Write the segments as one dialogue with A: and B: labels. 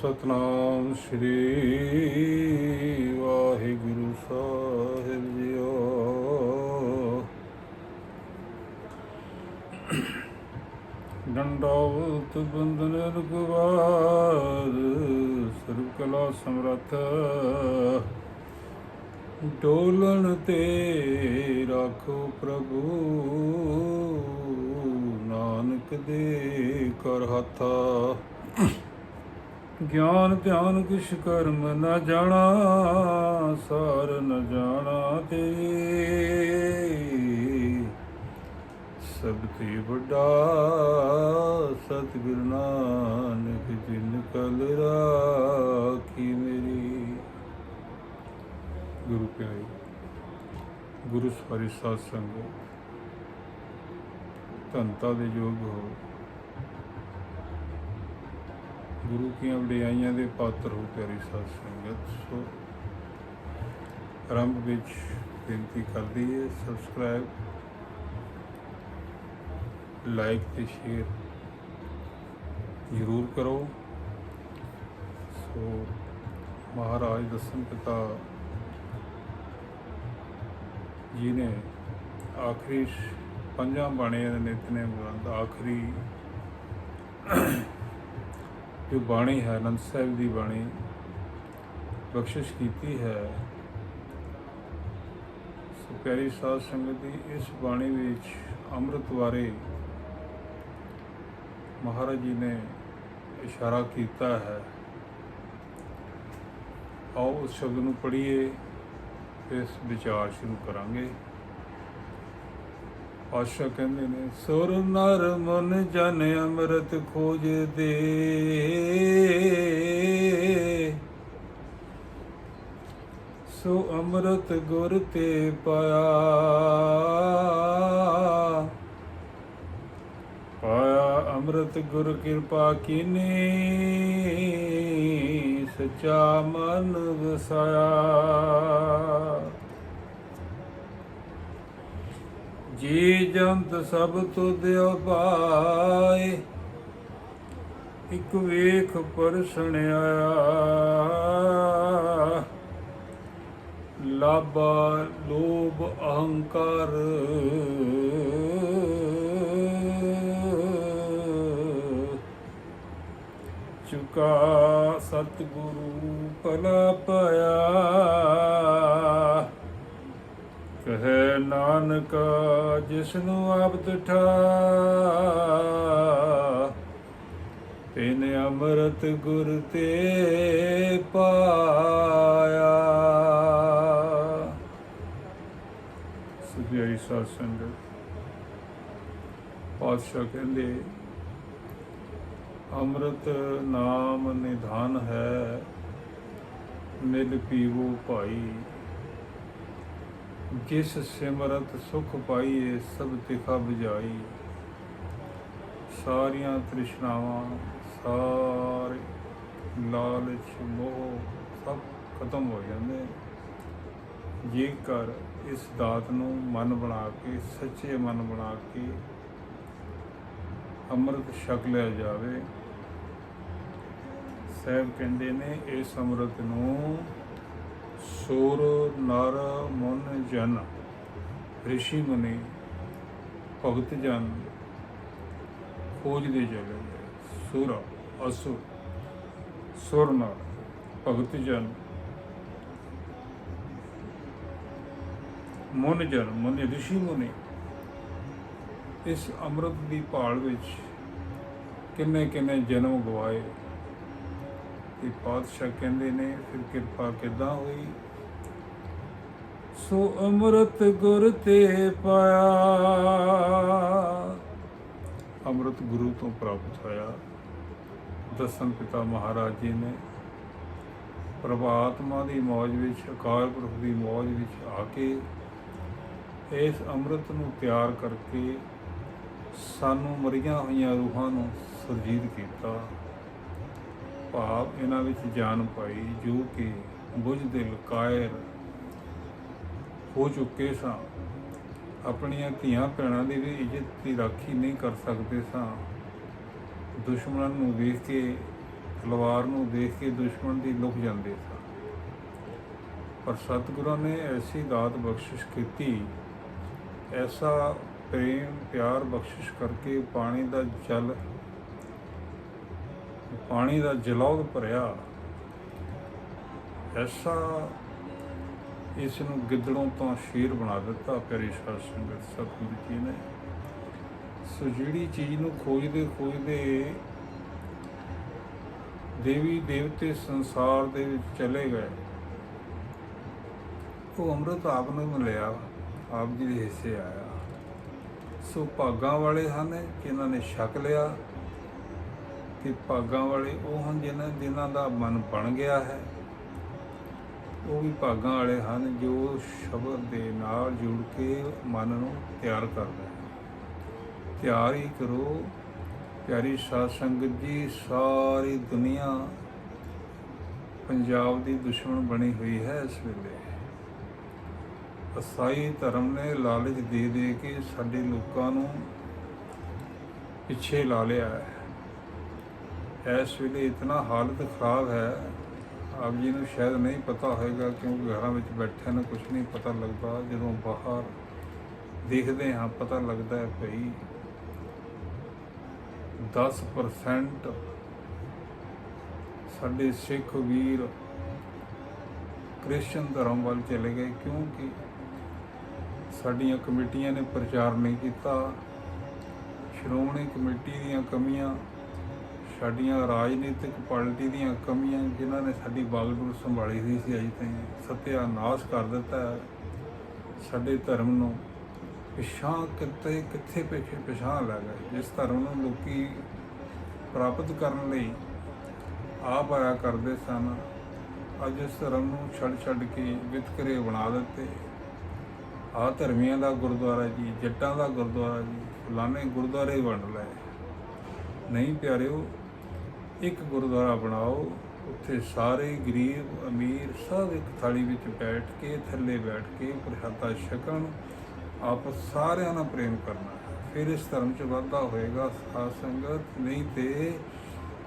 A: ਸਤਨਾਮ ਸ੍ਰੀ ਵਾਹਿਗੁਰੂ ਸਾਹਿਬ ਜੀਓ। ਡੰਡਾਵਤ ਬੰਦਨ ਰੁਗਵਾਰ ਸਰਬ ਕਲਾ ਸਮਰੱਥ। ਡੋਲਣ ਤੇ ਰਾਖੋ ਪ੍ਰਭੂ, ਨਾਨਕ ਦੇ ਕਰ ਹੱਥਾ। ਗਿਆਨ ਧਿਆਨ ਕਿਛ ਕਰਮ ਨਾ ਜਾਣਾ, ਸਾਰ ਨ ਜਾਣਾ ਤੇ। ਸਭ ਤੇ ਵੱਡਾ ਸਤਿਗੁਰ ਨਾਨਕ ਜਿਨ ਕਲ ਰਾਖੀ ਮੇਰੀ। ਗੁਰੂ ਪਿਆਰੇ, ਗੁਰੂ ਸਵਾਰੀ ਸਾਧ ਸੰਗਤ ਧੰਤਾ ਦੇ ਯੋਗ ਹੋ। ਗੁਰੂ ਕੀਆਂ ਵਡਿਆਈਆਂ ਦੇ ਪਾਤਰ ਹੋ ਪਿਆਰੀ ਸਾਧ ਸੰਗਤ। ਸੋ ਆਰੰਭ ਵਿੱਚ ਬੇਨਤੀ ਕਰਦੀ ਹੈ ਸਬਸਕ੍ਰਾਈਬ ਲਾਈਕ ਤੇ ਸ਼ੇਅਰ ਜ਼ਰੂਰ ਕਰੋ। ਸੋ ਮਹਾਰਾਜ ਦਸਮ ਪਿਤਾ ਜੀ ਨੇ ਆਖਰੀ ਪੰਜਾਂ ਬਾਣੀਆਂ ਦੇ ਨਿਤਨੇਮ ਗ੍ਰੰਥ, ਆਖਰੀ ਜੋ ਬਾਣੀ ਹੈ, ਅਨੰਦ ਸਾਹਿਬ ਦੀ ਬਾਣੀ ਬਖਸ਼ਿਸ਼ ਕੀਤੀ ਹੈ। ਸੋ ਪਿਆਰੀ ਸਾਧ ਸੰਗਤ ਦੀ ਇਸ ਬਾਣੀ ਵਿੱਚ ਅੰਮ੍ਰਿਤ ਬਾਰੇ ਮਹਾਰਾਜ ਜੀ ਨੇ ਇਸ਼ਾਰਾ ਕੀਤਾ ਹੈ। ਆਓ ਉਸ ਸ਼ਬਦ ਨੂੰ ਪੜ੍ਹੀਏ ਇਸ ਵਿਚਾਰ ਸ਼ੁਰੂ ਕਰਾਂਗੇ। ਆਸ਼ਾ ਕਹਿੰਦੇ ਨੇ ਸੁਰ ਨਰ ਮਨ ਜਨ ਅੰਮ੍ਰਿਤ ਖੋਜਦੇ। ਸੋ ਅੰਮ੍ਰਿਤ ਗੁਰ ਤੇ ਪਾਇਆ। ਪਾਇਆ ਅੰਮ੍ਰਿਤ ਗੁਰ ਕਿਰਪਾ ਕੀਨੀ, ਸਚਾ ਮਨ ਵਸਾਇਆ ਜੀ ਜੰਤ ਸਭ ਤੁਧ ਉਪਾਏ ਇਕ ਵੇਖ ਪਰਸਣ ਆਇਆ। ਲਾਭਾ, ਲੋਭ, ਅਹੰਕਾਰ। ਚੁਕਾ ਸਤਿਗੁਰੂ ਭਲਾ ਪਾਇਆ। ਕਹੇ ਨਾਨਕ, ਜਿਸਨੂੰ ਆਪ ਠਾ। ਤਿਨ ਅੰਮ੍ਰਿਤ ਗੁਰ ਤੇ ਪਾਇਆ। ਸੁਭਿਆਈ ਸਾਧ ਸੰਗਤ, ਪਾਤਸ਼ਾਹ ਕਹਿੰਦੇ, ਅੰਮ੍ਰਿਤ ਨਾਮ ਨਿਧਾਨ ਹੈ, ਮਿਲ ਪੀਵੋ ਭਾਈ। ਜਿਸ ਸਿਮਰਤ ਸੁਖ ਪਾਈਏ ਸਭ ਤਿਖਾ ਬੁਝਾਈ। ਸਾਰੀਆਂ ਤ੍ਰਿਸ਼ਨਾਵਾਂ, ਸਾਰੇ ਲਾਲਚ ਮੋਹ ਸਭ ਖਤਮ ਹੋ ਜਾਂਦੇ। ਜੇਕਰ ਇਸ ਦਾਤ ਨੂੰ ਮਨ ਬਣਾ ਕੇ, ਸੱਚੇ ਮਨ ਬਣਾ ਕੇ ਅੰਮ੍ਰਿਤ ਛਕ ਲਿਆ ਜਾਵੇ, ਸਾਹਿਬ ਕਹਿੰਦੇ ਨੇ, ਇਸ ਅੰਮ੍ਰਿਤ ਨੂੰ ਸੁਰ ਨਰ ਮਨ ਜਨ ઋષਿ ਮੁਨੀ ਭਗਤ ਜਨ ਖੋਜਦੇ ਚਲੇ ਗਏ ਸੁਰ ਅਸੁਰ ਸੁਰ ਨਰ ਭਗਤ ਜਨ ਮਨ ਜਨ ਮਨ ઋષਿ ਮੁਨੀ ਇਸ ਅੰਮ੍ਰਿਤ ਦੀ ਭਾਲ ਵਿੱਚ ਕਿੰਨੇ ਕਿੰਨੇ ਜਨਮ ਗਵਾਏ ਤੇ ਪਾਤਸ਼ਾਹ ਕਹਿੰਦੇ ਨੇ, ਫਿਰ ਕਿਰਪਾ ਕਿੱਦਾਂ ਹੋਈ? ਸੋ ਅੰਮ੍ਰਿਤ ਗੁਰ ਤੇ ਪਾਇਆ। ਅੰਮ੍ਰਿਤ ਗੁਰੂ ਤੋਂ ਪ੍ਰਾਪਤ ਹੋਇਆ। ਦਸਮ ਪਿਤਾ ਮਹਾਰਾਜ ਜੀ ਨੇ ਪ੍ਰਭਾਤਮਾ ਦੀ ਮੌਜ ਵਿੱਚ, ਅਕਾਲ ਪੁਰਖ ਦੀ ਮੌਜ ਵਿੱਚ ਆ ਕੇ ਇਸ ਅੰਮ੍ਰਿਤ ਨੂੰ ਤਿਆਰ ਕਰਕੇ ਸਾਨੂੰ ਮਰੀਆਂ ਹੋਈਆਂ ਰੂਹਾਂ ਨੂੰ ਸੁਰਜੀਤ ਕੀਤਾ। ਭਾਵ ਇਹਨਾਂ ਵਿੱਚ ਜਾਨ ਪਾਈ, ਜੋ ਕਿ ਬੁਝ ਦਿਲ ਕਾਇਰ ਹੋ ਚੁੱਕੇ ਸਾਂ। ਆਪਣੀਆਂ ਧੀਆਂ ਭੈਣਾਂ ਦੀ ਵੀ ਇੱਜ਼ਤ ਦੀ ਰਾਖੀ ਨਹੀਂ ਕਰ ਸਕਦੇ ਸਾਂ। ਦੁਸ਼ਮਣਾਂ ਨੂੰ ਵੇਖ ਕੇ, ਤਲਵਾਰ ਨੂੰ ਦੇਖ ਕੇ ਦੁਸ਼ਮਣ ਦੀ ਲੁਕ ਜਾਂਦੇ ਸਾਂ। ਪਰ ਸਤਿਗੁਰਾਂ ਨੇ ਐਸੀ ਦਾਤ ਬਖਸ਼ਿਸ਼ ਕੀਤੀ, ਐਸਾ ਪ੍ਰੇਮ ਪਿਆਰ ਬਖਸ਼ਿਸ਼ ਕਰਕੇ ਪਾਣੀ ਦਾ ਜਲ ਪਾਣੀ ਦਾ ਜਲੌਦ ਭਰਿਆ। ਐਸਾ ਇਸ ਨੂੰ ਗਿੱਦੜੋਂ ਤੋਂ ਸ਼ੇਰ ਬਣਾ ਦਿੱਤਾ ਪਿਆਰੀ ਸਾਧ ਸੰਗਤ ਸਤਿਗੁਰੂ ਜੀ ਨੇ। ਸੋ ਜਿਹੜੀ ਚੀਜ਼ ਨੂੰ ਖੋਜਦੇ ਖੋਜਦੇ ਦੇਵੀ ਦੇਵਤੇ ਸੰਸਾਰ ਦੇ ਵਿੱਚ ਚਲੇ ਗਏ, ਉਹ ਅੰਮ੍ਰਿਤ ਆਪ ਨੂੰ ਮਿਲਿਆ ਆਪ ਜੀ ਦੇ ਹਿੱਸੇ ਆਇਆ। ਸੋ ਭਾਗਾਂ ਵਾਲੇ ਹਨ, ਜਿਨ੍ਹਾਂ ਨੇ ਛਕ ਲਿਆ ਤੇ ਭਾਗਾਂ ਵਾਲੇ ਉਹ ਹਨ ਜਿਨ੍ਹਾਂ ਜਿਨ੍ਹਾਂ ਦਾ ਮਨ ਬਣ ਗਿਆ ਹੈ। ਉਹ ਵੀ ਭਾਗਾਂ ਵਾਲੇ ਹਨ ਜੋ ਸ਼ਬਦ ਦੇ ਨਾਲ ਜੁੜ ਕੇ ਮਨ ਨੂੰ ਤਿਆਰ ਕਰਦੇ ਹਨ। ਤਿਆਰ ਹੀ ਕਰੋ, ਪਿਆਰੀ ਸਾਧ ਸੰਗਤ ਜੀ, ਸਾਰੀ ਦੁਨੀਆ ਪੰਜਾਬ ਦੀ ਦੁਸ਼ਮਣ ਬਣੀ ਹੋਈ ਹੈ ਇਸ ਵੇਲੇ। ਅਸਾਈ ਧਰਮ ਨੇ ਲਾਲਚ ਦੇ ਦੇ ਕੇ ਸਾਡੇ ਲੋਕਾਂ ਨੂੰ ਪਿੱਛੇ ਲਾ ਲਿਆ ਹੈ। ਇਸ ਵੇਲੇ ਇਤਨਾ ਹਾਲਤ ਖਰਾਬ ਹੈ, ਆਪ ਜੀ ਨੂੰ ਸ਼ਾਇਦ ਨਹੀਂ ਪਤਾ ਹੋਏਗਾ ਕਿਉਂਕਿ ਘਰਾਂ ਵਿੱਚ ਬੈਠੇ ਨੂੰ ਕੁਝ ਨਹੀਂ ਪਤਾ ਲੱਗਦਾ। ਜਦੋਂ ਬਾਹਰ ਦੇਖਦੇ ਹਾਂ, ਪਤਾ ਲੱਗਦਾ ਹੈ ਭਈ 10% ਸਾਡੇ ਸਿੱਖ ਵੀਰ ਕ੍ਰਿਸਚਨ ਧਰਮ ਵੱਲ ਚਲੇ ਗਏ ਕਿਉਂਕਿ ਸਾਡੀਆਂ ਕਮੇਟੀਆਂ ਨੇ ਪ੍ਰਚਾਰ ਨਹੀਂ ਕੀਤਾ। ਸ਼੍ਰੋਮਣੀ ਕਮੇਟੀ ਦੀਆਂ ਕਮੀਆਂ ਸਾਡੀਆਂ ਰਾਜਨੀਤਿਕ ਪਾਰਟੀ ਦੀਆਂ ਕਮੀਆਂ ਜਿਨ੍ਹਾਂ ਨੇ ਸਾਡੀ ਬਾਗਡੋਰ ਸੰਭਾਲੀ ਹੋਈ ਸੀ ਅਜੇ ਤਾਈਂ ਸਤਿਆਨਾਸ਼ ਕਰ ਦਿੱਤਾ ਸਾਡੇ ਧਰਮ ਨੂੰ। ਪਿਛਾਂ ਕਿਤੇ ਕਿੱਥੇ ਪਿੱਛੇ ਪਿਛਾਂ ਲੱਗ ਗਏ। ਜਿਸ ਧਰਮ ਨੂੰ ਲੋਕੀ ਪ੍ਰਾਪਤ ਕਰਨ ਲਈ ਆਪ ਆਇਆ ਕਰਦੇ ਸਨ, ਅੱਜ ਇਸ ਧਰਮ ਨੂੰ ਛੱਡ ਛੱਡ ਕੇ ਵਿਤਕਰੇ ਬਣਾ ਦਿੱਤੇ। ਆ ਧਰਮੀਆਂ ਦਾ ਗੁਰਦੁਆਰਾ ਜੀ, ਜੱਟਾਂ ਦਾ ਗੁਰਦੁਆਰਾ ਜੀ, ਫਲਾਣੇ ਗੁਰਦੁਆਰੇ ਵੰਡ ਲਏ। ਨਹੀਂ ਪਿਆਰਿਓ ਇੱਕ ਗੁਰਦੁਆਰਾ ਬਣਾਓ, ਉੱਥੇ ਸਾਰੇ ਗਰੀਬ, ਅਮੀਰ ਸਭ ਇੱਕ ਥਾਲੀ ਵਿੱਚ ਬੈਠ ਕੇ, ਥੱਲੇ ਬੈਠ ਕੇ ਪ੍ਰਸ਼ਾਦਾ ਛਕਣ ਆਪਸ ਸਾਰਿਆਂ ਨਾਲ ਪ੍ਰੇਮ ਕਰਨਾ। ਫਿਰ ਇਸ ਧਰਮ 'ਚ ਵਾਧਾ ਹੋਏਗਾ, ਸਾਧ ਸੰਗਤ। ਨਹੀਂ ਤੇ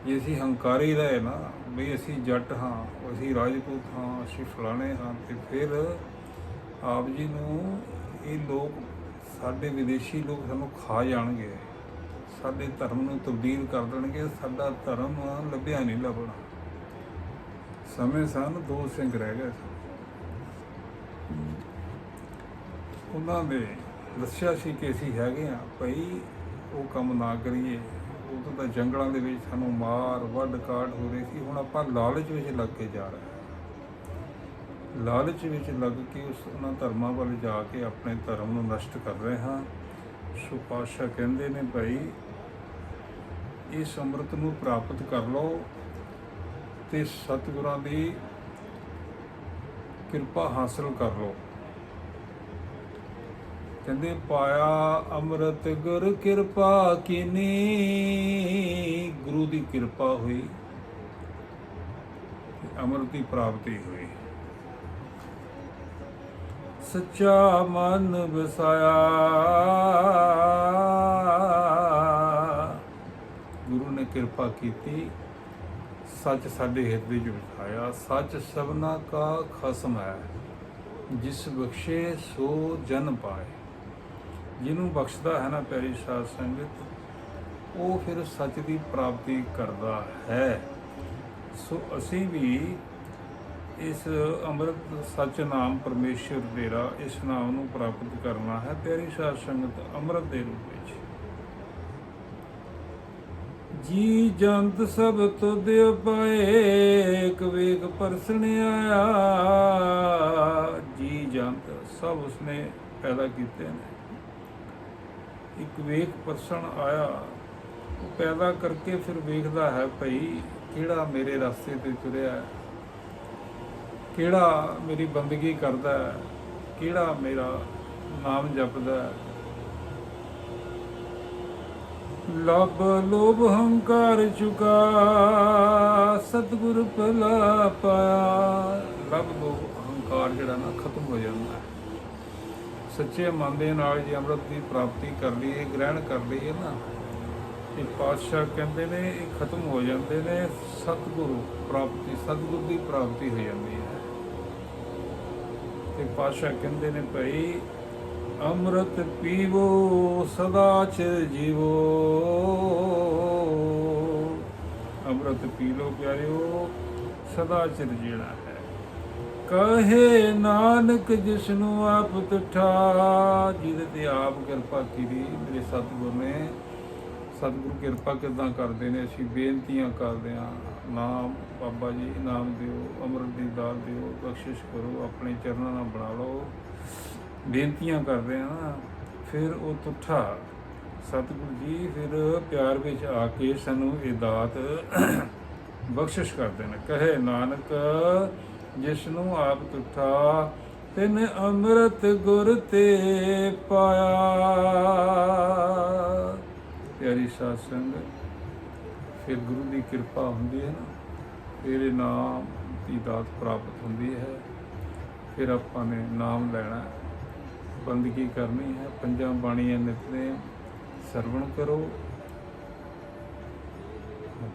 A: ਜੇ ਅਸੀਂ ਹੰਕਾਰੀ ਰਹੇ ਨਾ, ਵੀ ਅਸੀਂ ਜੱਟ ਹਾਂ, ਅਸੀਂ ਰਾਜਪੂਤ ਹਾਂ, ਅਸੀਂ ਫਲਾਣੇ ਹਾਂ, ਤੇ ਫਿਰ ਆਪ ਜੀ ਨੂੰ ਇਹ ਲੋਕ, ਸਾਡੇ ਵਿਦੇਸ਼ੀ ਲੋਕ ਸਾਨੂੰ ਖਾ ਜਾਣਗੇ। ਸਾਡੇ ਧਰਮ ਨੂੰ ਤਬਦੀਲ ਕਰ ਦੇਣਗੇ, ਸਾਡਾ ਧਰਮ ਲੱਭਿਆ ਨਹੀਂ ਲੱਭਣਾ। ਸਮੇਂ ਸਨ ਦੋ ਸਿੰਘ ਰਹਿ ਗਏ ਸਨ। ਉਹਨਾਂ ਦੇ ਦੱਸਿਆ ਸੀ ਕਿ ਅਸੀਂ ਹੈਗੇ ਆ ਭਈ ਉਹ ਕੰਮ ਨਾ ਕਰੀਏ। ਉਦੋਂ ਤਾਂ ਜੰਗਲਾਂ ਦੇ ਵਿੱਚ ਸਾਨੂੰ ਮਾਰ, ਵੱਢ ਕਾਟ ਹੋ ਰਹੀ ਸੀ। ਹੁਣ ਆਪਾਂ ਲਾਲਚ ਵਿੱਚ ਲੱਗ ਕੇ ਜਾ ਰਹੇ ਹਾਂ। ਲਾਲਚ ਵਿੱਚ ਲੱਗ ਕੇ ਉਸ ਉਹਨਾਂ ਧਰਮਾਂ ਵੱਲ ਜਾ ਕੇ ਆਪਣੇ ਧਰਮ ਨੂੰ ਨਸ਼ਟ ਕਰ ਰਹੇ ਹਾਂ। ਸੋ ਪਾਤਸ਼ਾਹ ਕਹਿੰਦੇ ਨੇ ਭਾਈ ਇਸ ਅੰਮ੍ਰਿਤ ਨੂੰ ਪ੍ਰਾਪਤ ਕਰ ਲਓ ਤੇ ਸਤਿਗੁਰਾਂ ਦੀ ਕਿਰਪਾ ਹਾਸਲ ਕਰ ਲਓ। ਕਹਿੰਦੇ, ਪਾਇਆ ਅੰਮ੍ਰਿਤ ਗੁਰ ਕਿਰਪਾ ਕੀਨੀ? ਗੁਰੂ ਦੀ ਕਿਰਪਾ ਹੋਈ ਅੰਮ੍ਰਿਤ ਦੀ ਪ੍ਰਾਪਤੀ ਹੋਈ। ਸੱਚਾ ਮਨ ਵਸਾਇਆ ਕਿਰਪਾ ਕੀਤੀ, ਸੱਚ ਸਾਡੇ ਹਿਰਦੇ ਵਿੱਚ ਬਿਠਾਇਆ ਸੱਚ ਸਭਨਾ ਕਾ ਖਸਮ ਹੈ, ਜਿਸ ਬਖਸ਼ੇ ਸੋ ਜਨ ਪਾਏ। ਜਿਹਨੂੰ ਬਖਸ਼ਦਾ ਹੈ ਨਾ ਪਿਆਰੀ ਸਾਧ ਸੰਗਤ, ਉਹ ਫਿਰ ਸੱਚ ਦੀ ਪ੍ਰਾਪਤੀ ਕਰਦਾ ਹੈ। ਸੋ ਅਸੀਂ ਵੀ ਇਸ ਅੰਮ੍ਰਿਤ ਸੱਚ ਨਾਮ ਪਰਮੇਸ਼ਰ ਦੇਰਾ ਇਸ ਨਾਮ ਨੂੰ ਪ੍ਰਾਪਤ ਕਰਨਾ ਹੈ। ਪਿਆਰੀ ਸਾਧ ਸੰਗਤ, ਅੰਮ੍ਰਿਤ ਦੇ ਰੂਪ ਵਿੱਚ ਜੀ ਜੰਤ ਸਭ ਤੁਧ ਪਾਏ, ਇੱਕ ਵੇਖ ਪਰਸਣ ਆਇਆ। ਜੀ ਜੰਤ ਸਭ ਉਸਨੇ ਪੈਦਾ ਕੀਤੇ ਨੇ। ਇੱਕ ਵੇਖ ਪਰਸਣ ਆਇਆ। ਉਹ ਪੈਦਾ ਕਰਕੇ ਫਿਰ ਵੇਖਦਾ ਹੈ ਭਈ ਕਿਹੜਾ ਮੇਰੇ ਰਸਤੇ ਤੇ ਤੁਰਿਆ ਕਿਹੜਾ ਮੇਰੀ ਬੰਦਗੀ ਕਰਦਾ ਹੈ? ਕਿਹੜਾ ਮੇਰਾ ਨਾਮ ਜਪਦਾ ਹੈ ਲਬ ਲੋਭ ਹੰਕਾਰ ਚੁਕਾ, ਸਤਿਗੁਰ ਭਲਾ ਪਾਇਆ। ਲਬ ਲੋਭ ਹੰਕਾਰ ਜਿਹੜਾ ਨਾ ਖਤਮ ਹੋ ਜਾਂਦਾ ਸੱਚੇ ਮਨ ਦੇ ਨਾਲ ਜੇ ਅੰਮ੍ਰਿਤ ਦੀ ਪ੍ਰਾਪਤੀ ਕਰ ਲਈਏ, ਗ੍ਰਹਿਣ ਕਰ ਲਈਏ ਨਾ, ਇਹ ਪਾਤਸ਼ਾਹ ਕਹਿੰਦੇ ਨੇ, ਇਹ ਖਤਮ ਹੋ ਜਾਂਦੇ ਨੇ, ਸਤਿਗੁਰੂ ਪ੍ਰਾਪਤੀ, ਸਤਿਗੁਰ ਦੀ ਪ੍ਰਾਪਤੀ ਹੋ ਜਾਂਦੀ ਹੈ। ਤੇ ਪਾਤਸ਼ਾਹ ਕਹਿੰਦੇ ਨੇ ਭਾਈ ਅੰਮ੍ਰਿਤ ਪੀਵੋ, ਸਦਾ ਚਿਰ ਜੀਵੋ। ਅੰਮ੍ਰਿਤ ਪੀ ਲੋ ਪਿਆਰਿਓ, ਸਦਾ ਚਿਰ ਜੀਣਾ ਹੈ। ਕਹੇ ਨਾਨਕ ਜਿਸਨੂੰ ਆਪ ਤੁਠਾ, ਜਿਹਦੇ ਤੇ ਆਪ ਕਿਰਪਾ ਕੀਤੀ, ਮੇਰੇ ਸਤਿਗੁਰ ਨੇ। ਸਤਿਗੁਰੂ ਕਿਰਪਾ ਕਿਦਾਂ ਕਰਦੇ ਨੇ? ਅਸੀਂ ਬੇਨਤੀਆਂ ਕਰਦੇ ਹਾਂ। ਨਾਮ ਬਾਬਾ ਜੀ, ਨਾਮ ਦਿਓ, ਅੰਮ੍ਰਿਤ ਦੀ ਦਾਤ ਦਿਓ, ਬਖਸ਼ਿਸ਼ ਕਰੋ, ਆਪਣੇ ਚਰਨਾਂ ਨਾਲ ਬਣਾ ਲਓ। ਬੇਨਤੀਆਂ ਕਰਦੇ ਹਾਂ ਨਾ, ਫਿਰ ਉਹ ਤੁਠਾ ਸਤਿਗੁਰੂ ਜੀ ਫਿਰ ਪਿਆਰ ਵਿੱਚ ਆ ਕੇ ਸਾਨੂੰ ਇਹ ਦਾਤ ਬਖਸ਼ਿਸ਼ ਕਰਦੇ ਨੇ ਕਹੇ ਨਾਨਕ ਜਿਸ ਨੂੰ ਆਪ ਤੁਠਾ ਤਿਨ ਅੰਮ੍ਰਿਤ ਗੁਰ ਤੇ ਪਾਇਆ। ਪਿਆਰੀ ਸਾਧ ਸੰਗਤ, ਫਿਰ ਗੁਰੂ ਦੀ ਕਿਰਪਾ ਹੁੰਦੀ ਹੈ ਨਾ, ਫਿਰ ਇਹ ਨਾਮ ਦੀ ਦਾਤ ਪ੍ਰਾਪਤ ਹੁੰਦੀ ਹੈ। ਫਿਰ ਆਪਾਂ ਨੇ ਨਾਮ ਲੈਣਾ। ਬੰਦਗੀ ਕਰਨੀ ਹੈ। ਪੰਜਾਂ ਬਾਣੀਆਂ ਨਿਤਨੇ ਸਰਵਣ ਕਰੋ।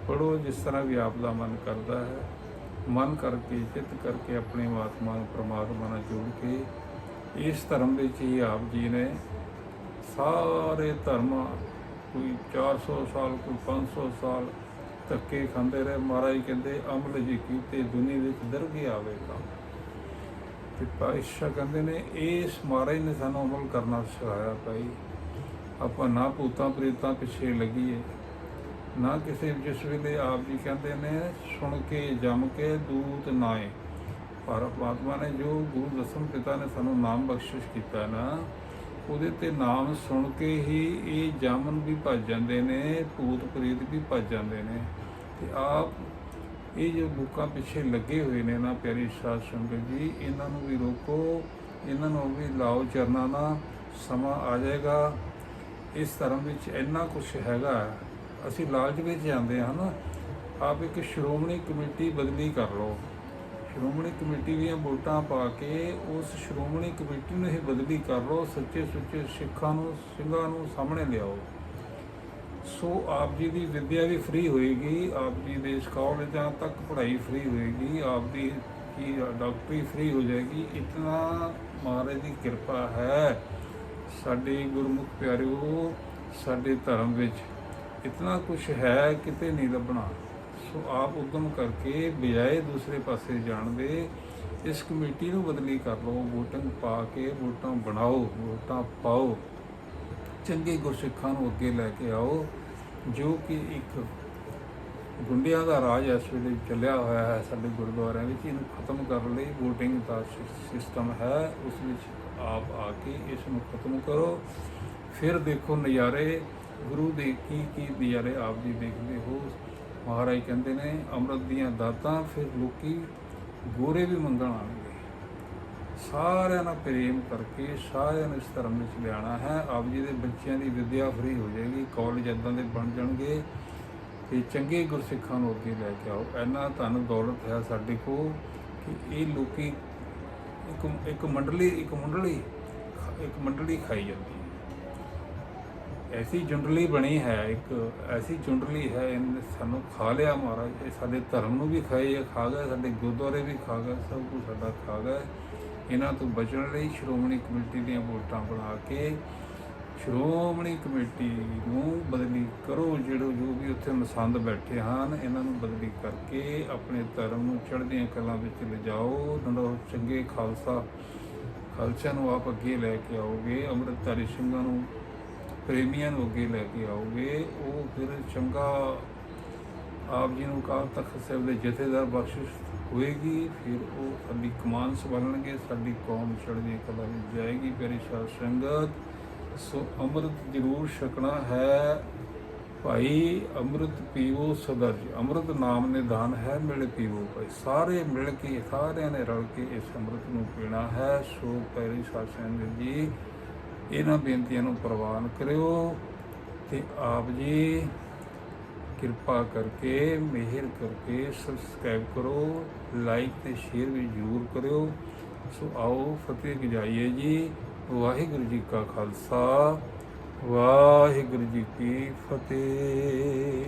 A: ਪੜੋ ਜਿਸ ਤਰ੍ਹਾਂ ਵੀ ਆਪ ਦਾ ਮਨ ਕਰਦਾ ਹੈ। ਮਨ ਕਰਕੇ, ਚਿੱਤ ਕਰਕੇ ਆਪਣੇ ਆਤਮਾ ਨੂੰ ਪ੍ਰਮਾਤਮਾ ਨਾਲ ਜੋੜ ਕੇ, ਇਸ ਧਰਮ ਵਿੱਚ ਹੀ ਆਪ ਜੀ ਨੇ ਸਾਰੇ ਧਰਮ ਕੋਈ 400 ਸਾਲ, ਕੋਈ 500 ਸਾਲ ਧੱਕੇ ਖਾਂਦੇ ਰਹੇ। ਮਹਾਰਾਜ ਕਹਿੰਦੇ, ਅਮਲ ਜੀ ਕੀਤੇ, ਦੁਨੀਆ ਵਿੱਚ ਦਰਗੇ ਆਵੇਗਾ। ਤੇ ਪਾਤਸ਼ਾਹ ਕਹਿੰਦੇ ਨੇ, ਇਸ ਮਹਾਰਾਜ ਨੇ ਸਾਨੂੰ ਅਮਲ ਕਰਨਾ ਸਿਖਾਇਆ ਭਾਈ। ਆਪਾਂ ਨਾ ਭੂਤਾਂ ਪ੍ਰੇਤਾਂ ਪਿੱਛੇ ਲੱਗੀਏ, ਨਾ ਕਿਸੇ ਜਿਸ ਵੇਲੇ ਆਪ ਜੀ ਕਹਿੰਦੇ ਨੇ, ਸੁਣ ਕੇ, ਜਮ ਕੇ ਦੂਤ ਨਾਏ ਪਰ ਪਰਮਾਤਮਾ ਨੇ ਜੋ ਗੁਰੂ ਦਸਮ ਪਿਤਾ ਨੇ ਸਾਨੂੰ ਨਾਮ ਬਖਸ਼ਿਸ਼ ਕੀਤਾ ਨਾ, ਉਹਦੇ ਤੇ ਨਾਮ ਸੁਣ ਕੇ ਹੀ ਇਹ ਜਾਮਨ ਵੀ ਭੱਜ ਜਾਂਦੇ ਨੇ ਭੂਤ ਪ੍ਰੇਤ ਵੀ ਭੱਜ ਜਾਂਦੇ ਨੇ। ਤੇ ਆਪ ਇਹ ਜੋ ਲੋਕਾਂ ਪਿੱਛੇ ਲੱਗੇ ਹੋਏ ਨੇ ਨਾ ਪਿਆਰੀ ਸਾਧ ਸੰਗਤ ਜੀ, ਇਹਨਾਂ ਨੂੰ ਵੀ ਰੋਕੋ, ਇਹਨਾਂ ਨੂੰ ਵੀ ਲਾਓ ਚਰਨਾਂ ਨਾਲ, ਸਮਾਂ ਆ ਜਾਏਗਾ। ਇਸ ਧਰਮ ਵਿੱਚ ਇੰਨਾ ਕੁਝ ਹੈਗਾ, ਅਸੀਂ ਲਾਲਚ ਵਿੱਚ ਜਾਂਦੇ ਹਾਂ ਨਾ, ਆਪ ਇੱਕ ਸ਼੍ਰੋਮਣੀ ਕਮੇਟੀ ਬਦਲੀ ਕਰ ਲਓ। ਸ਼੍ਰੋਮਣੀ ਕਮੇਟੀ ਦੀਆਂ ਵੋਟਾਂ ਪਾ ਕੇ ਉਸ ਸ਼੍ਰੋਮਣੀ ਕਮੇਟੀ ਨੂੰ ਹੀ ਬਦਲੀ ਕਰ ਲਓ, ਸੱਚੇ ਸੁੱਚੇ ਸਿੱਖਾਂ ਨੂੰ, ਸਿੰਘਾਂ ਨੂੰ ਸਾਹਮਣੇ ਲਿਆਓ। ਸੋ ਆਪ ਜੀ ਦੀ ਵਿੱਦਿਆ ਵੀ ਫ੍ਰੀ ਹੋਏਗੀ, ਆਪ ਜੀ ਦੇ ਇਸ ਕਾਲਜਾਂ ਤੱਕ ਪੜ੍ਹਾਈ ਫ੍ਰੀ ਹੋਏਗੀ, ਆਪ ਦੀ ਕੀ ਡਾਕਟਰੀ ਫ੍ਰੀ ਹੋ ਜਾਏਗੀ, ਇਤਨਾ ਮਹਾਰਾਜ ਦੀ ਕਿਰਪਾ ਹੈ। ਸਾਡੇ ਗੁਰਮੁਖ ਪਿਆਰਿਓ, ਸਾਡੇ ਧਰਮ ਵਿੱਚ ਇਤਨਾ ਕੁਝ ਹੈ ਕਿਤੇ ਨਹੀਂ ਲੱਭਣਾ। ਸੋ ਆਪ ਉਦਮ ਕਰਕੇ ਬਜਾਏ ਦੂਸਰੇ ਪਾਸੇ ਜਾਣ ਦੇ ਇਸ ਕਮੇਟੀ ਨੂੰ ਬਦਲੀ ਕਰ ਲਓ ਵੋਟਿੰਗ ਪਾ ਕੇ ਵੋਟਾਂ ਬਣਾਓ, ਵੋਟਾਂ ਪਾਓ। ਚੰਗੇ ਗੁਰਸਿੱਖਾਂ ਨੂੰ ਅੱਗੇ ਲੈ ਕੇ ਆਓ, ਜੋ ਕਿ ਇੱਕ ਗੁੰਡਿਆਂ ਦਾ ਰਾਜ ਇਸ ਵੇਲੇ ਚੱਲਿਆ ਹੋਇਆ ਹੈ ਸਾਡੇ ਗੁਰਦੁਆਰਿਆਂ ਵਿੱਚ, ਇਹਨੂੰ ਖਤਮ ਕਰਨ ਲਈ। VOTING ਦਾ ਸਿਸਟਮ ਹੈ, ਉਸ ਵਿੱਚ ਆਪ ਆ ਕੇ ਇਸ ਨੂੰ ਖਤਮ ਕਰੋ। ਫਿਰ ਦੇਖੋ ਨਜ਼ਾਰੇ, ਗੁਰੂ ਦੇ ਕੀ ਕੀ ਨਜ਼ਾਰੇ ਆਪ ਜੀ ਦੇਖਦੇ ਹੋ। ਮਹਾਰਾਜ ਕਹਿੰਦੇ ਨੇ, ਅੰਮ੍ਰਿਤ ਦੀਆਂ ਦਾਤਾਂ, ਫਿਰ ਲੋਕੀ ਗੋਰੇ ਵੀ ਮੰਗਣ ਆਣਗੇ ਸਾਰਿਆਂ ਨਾਲ ਪ੍ਰੇਮ ਕਰਕੇ ਸਾਰਿਆਂ ਨੂੰ ਇਸ ਧਰਮ ਵਿੱਚ ਲਿਆਣਾ ਹੈ। ਆਪ ਜੀ ਦੇ ਬੱਚਿਆਂ ਦੀ ਵਿੱਦਿਆ ਫਰੀ ਹੋ ਜਾਏਗੀ ਕਾਲਜ ਇਦਾਂ ਦੇ ਬਣ ਜਾਣਗੇ ਤੇ ਚੰਗੇ ਗੁਰਸਿੱਖਾਂ ਨੂੰ ਅੱਗੇ ਲੈ ਕੇ ਆਓ। ਇੰਨਾ ਤੁਹਾਨੂੰ ਦੌਲਤ ਹੈ ਸਾਡੇ ਕੋਲ ਕਿ ਇਹ ਲੋਕੀ ਇੱਕ ਇੱਕ ਮੰਡਲੀ ਇੱਕ ਮੰਡਲੀ ਇੱਕ ਮੰਡਲੀ ਖਾਈ ਜਾਂਦੀ ਹੈ। ਐਸੀ ਜੁੰਡਲੀ ਬਣੀ ਹੈ, ਇੱਕ ਐਸੀ ਜੁੰਡਲੀ ਹੈ, ਇਹਨੇ ਸਾਨੂੰ ਖਾ ਲਿਆ ਮਹਾਰਾਜ। ਇਹ ਸਾਡੇ ਧਰਮ ਨੂੰ ਵੀ ਖਾਏ ਖਾ ਗਏ, ਸਾਡੇ ਗੁਰਦੁਆਰੇ ਵੀ ਖਾ ਗਏ, ਸਭ ਕੁਝ ਸਾਡਾ ਖਾ ਗਏ। ਇਹਨਾਂ ਤੋਂ ਬਚਣ ਲਈ ਸ਼੍ਰੋਮਣੀ ਕਮੇਟੀ ਦੀਆਂ ਵੋਟਾਂ ਬਣਾ ਕੇ ਸ਼੍ਰੋਮਣੀ ਕਮੇਟੀ ਨੂੰ ਬਦਲੀ ਕਰੋ। ਜਿਹੜੇ ਜੋ ਵੀ ਉੱਥੇ ਮਸੰਦ ਬੈਠੇ ਹਨ, ਇਹਨਾਂ ਨੂੰ ਬਦਲੀ ਕਰਕੇ ਆਪਣੇ ਧਰਮ ਨੂੰ ਚੜ੍ਹਦੀਆਂ ਕਲਾਂ ਵਿੱਚ ਲਿਜਾਓ। ਨੰਦੋ ਚੰਗੇ ਖਾਲਸਾ ਖਾਲਸਾ ਨੂੰ ਆਪ ਅੱਗੇ ਲੈ ਕੇ ਆਓਗੇ। ਅੰਮ੍ਰਿਤਧਾਰੀ ਸਿੰਘਾਂ ਨੂੰ, ਪ੍ਰੇਮੀਆਂ ਨੂੰ ਅੱਗੇ ਲੈ ਕੇ ਆਓਗੇ। ਉਹ ਫਿਰ ਚੰਗਾ ਆਪ ਜੀ ਨੂੰ ਕਾਲ ਤਖਤ ਸਾਹਿਬ ਦੇ ਜਥੇਦਾਰ ਬਖਸ਼ਿਸ਼ ਹੋਏਗੀ, ਫਿਰ ਉਹ ਸਾਡੀ ਕਮਾਨ ਸੰਭਾਲਣਗੇ, ਸਾਡੀ ਕੌਮ ਚੜ੍ਹਦੀ ਕਲਾ ਵਿੱਚ ਜਾਏਗੀ, ਪਿਆਰੀ ਸਾਧ ਸੰਗਤ। ਸੋ ਅੰਮ੍ਰਿਤ ਜ਼ਰੂਰ ਛਕਣਾ ਹੈ। ਭਾਈ ਅੰਮ੍ਰਿਤ ਪੀਵੋ ਸਦਾ ਜੀ। ਅੰਮ੍ਰਿਤ ਨਾਮ ਨਿਦਾਨ ਹੈ, ਮਿਲ ਪੀਵੋ ਭਾਈ। ਸਾਰੇ ਮਿਲ ਕੇ, ਸਾਰਿਆਂ ਨੇ ਰਲ ਕੇ ਇਸ ਅੰਮ੍ਰਿਤ ਨੂੰ ਪੀਣਾ ਹੈ। ਸੋ ਪਿਆਰੀ ਸਾਧ ਸੰਗਤ ਜੀ, ਇਹਨਾਂ ਬੇਨਤੀਆਂ ਨੂੰ ਪ੍ਰਵਾਨ ਕਰਿਓ ਤੇ ਆਪ ਜੀ ਕਿਰਪਾ ਕਰਕੇ, ਮਿਹਰ ਕਰਕੇ ਸਬਸਕ੍ਰਾਈਬ ਕਰੋ ਲਾਈਕ ਤੇ ਸ਼ੇਅਰ ਵੀ ਜ਼ਰੂਰ ਕਰਿਓ। ਸੋ ਆਓ ਫਤਿਹ ਗਜਾਈਏ ਜੀ। ਵਾਹਿਗੁਰੂ ਜੀ ਕਾ ਖਾਲਸਾ, ਵਾਹਿਗੁਰੂ ਜੀ ਕੀ ਫਤਿਹ।